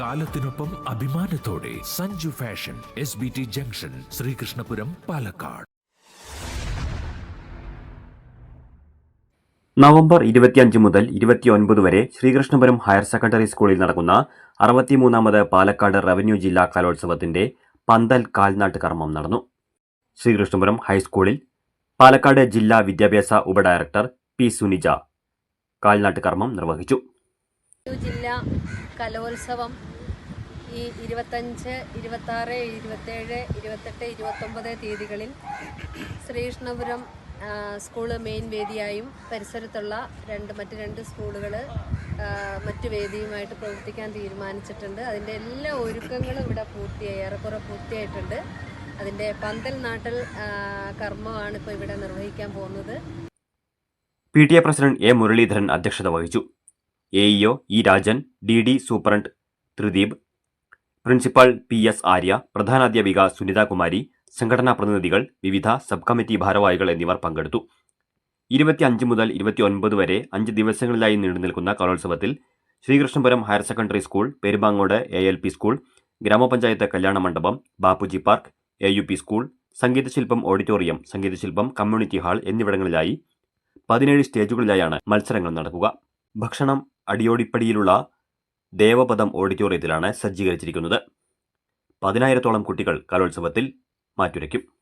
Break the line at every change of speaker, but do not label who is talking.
കാലത്തിനൊപ്പം അഭിമാനത്തോടെ Sanju fashion S B T junction Sreekrishnapuram Palakkad.
November ഇരുപത്തിയഞ്ച് മുതൽ ഇരുപത്തിയൊൻപത് വരെ ശ്രീകൃഷ്ണപുരം ഹയർ സെക്കൻഡറി സ്കൂളിൽ നടക്കുന്ന അറുപത്തിമൂന്നാമത് പാലക്കാട് റവന്യൂ ജില്ലാ കലോത്സവത്തിന്റെ പന്തൽ കാൽനാട്ട് കർമ്മം നടന്നു. ശ്രീകൃഷ്ണപുരം ഹൈസ്കൂളിൽ പാലക്കാട് ജില്ലാ വിദ്യാഭ്യാസ ഉപഡയറക്ടർ പി സുനിജ കാൽനാട്ട് കർമ്മം നിർവഹിച്ചു.
ജില്ലാ കലോത്സവം ഈ ഇരുപത്തഞ്ച് ഇരുപത്താറ് ഇരുപത്തേഴ് ഇരുപത്തെട്ട് ഇരുപത്തൊമ്പത് തീയതികളിൽ ശ്രീകൃഷ്ണപുരം സ്കൂൾ മെയിൻ വേദിയായും പരിസരത്തുള്ള രണ്ട് മറ്റ് രണ്ട് സ്കൂളുകൾ മറ്റു വേദിയുമായിട്ട് പ്രവർത്തിക്കാൻ തീരുമാനിച്ചിട്ടുണ്ട്. അതിന്റെ എല്ലാ ഒരുക്കങ്ങളും ഇവിടെ പൂർത്തിയായി ഏറെക്കുറെ പൂർത്തിയായിട്ടുണ്ട്. അതിന്റെ പന്തൽ നാട്ടൽ കർമ്മമാണ് ഇപ്പോൾ ഇവിടെ നിർവഹിക്കാൻ പോകുന്നത്.
P T A president A Muraleedharan അധ്യക്ഷത വഹിച്ചു. A E O E Rajan D D superintendent Thrideep principal P S Arya പ്രധാനാധ്യാപിക Sunithakumari സംഘടനാ പ്രതിനിധികൾ വിവിധ സബ് കമ്മിറ്റി ഭാരവാഹികൾ എന്നിവർ പങ്കെടുത്തു. ഇരുപത്തിയഞ്ച് മുതൽ ഇരുപത്തിയൊൻപത് വരെ അഞ്ച് ദിവസങ്ങളിലായി നീണ്ടു നിൽക്കുന്ന കലോത്സവത്തിൽ Sreekrishnapuram higher secondary school Perumpangode A L P school ഗ്രാമപഞ്ചായത്ത് കല്യാണ മണ്ഡപം Bapuji park A U P school സംഗീതശില്പം auditorium സംഗീതശില്പം കമ്മ്യൂണിറ്റി ഹാൾ എന്നിവിടങ്ങളിലായി പതിനേഴ് സ്റ്റേജുകളിലായാണ് മത്സരങ്ങൾ നടക്കുക. ഭക്ഷണം അടിയോടിപ്പടിയിലുള്ള ദേവപദം ഓഡിറ്റോറിയത്തിലാണ് സജ്ജീകരിച്ചിരിക്കുന്നത്. പതിനായിരത്തോളം കുട്ടികൾ കലോത്സവത്തിൽ മാറ്റുരയ്ക്കും.